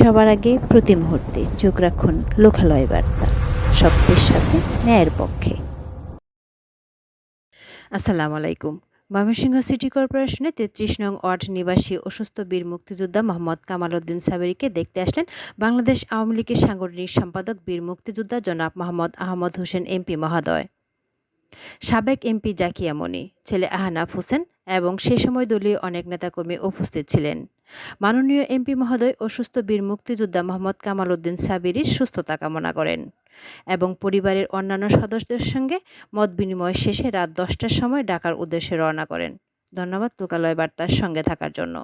সবার আগে প্রতি মুহূর্তে চোখ রাখুন লোকালয় বার্তা। সত্যের সাথে ন্যায়ের পক্ষে। আসসালামু আলাইকুম। ময়মনসিংহ সিটি কর্পোরেশনে তেত্রিশ নং ওয়ার্ড নিবাসী অসুস্থ বীর মুক্তিযোদ্ধা মোহাম্মদ কামাল উদ্দিন সাবেরিকে দেখতে আসলেন বাংলাদেশ আওয়ামী লীগের সাংগঠনিক সম্পাদক বীর মুক্তিযোদ্ধা জনাব মোহাম্মদ আহমদ হোসেন এমপি মহোদয়। সাবেক এমপি জাকিয়া মনি, ছেলে আহনাফ হোসেন এবং সে সময় দলীয় অনেক নেতাকর্মী উপস্থিত ছিলেন। মাননীয় এমপি মহোদয় অসুস্থ বীর মুক্তিযোদ্ধা মোহাম্মদ কামাল উদ্দিন সাবিরির সুস্থতা কামনা করেন এবং পরিবারের অন্যান্য সদস্যদের সঙ্গে মত বিনিময় শেষে রাত দশটার সময় ডাকার উদ্দেশ্যে রওনা করেন। ধন্যবাদ, লোকালয় বার্তার সঙ্গে থাকার জন্য।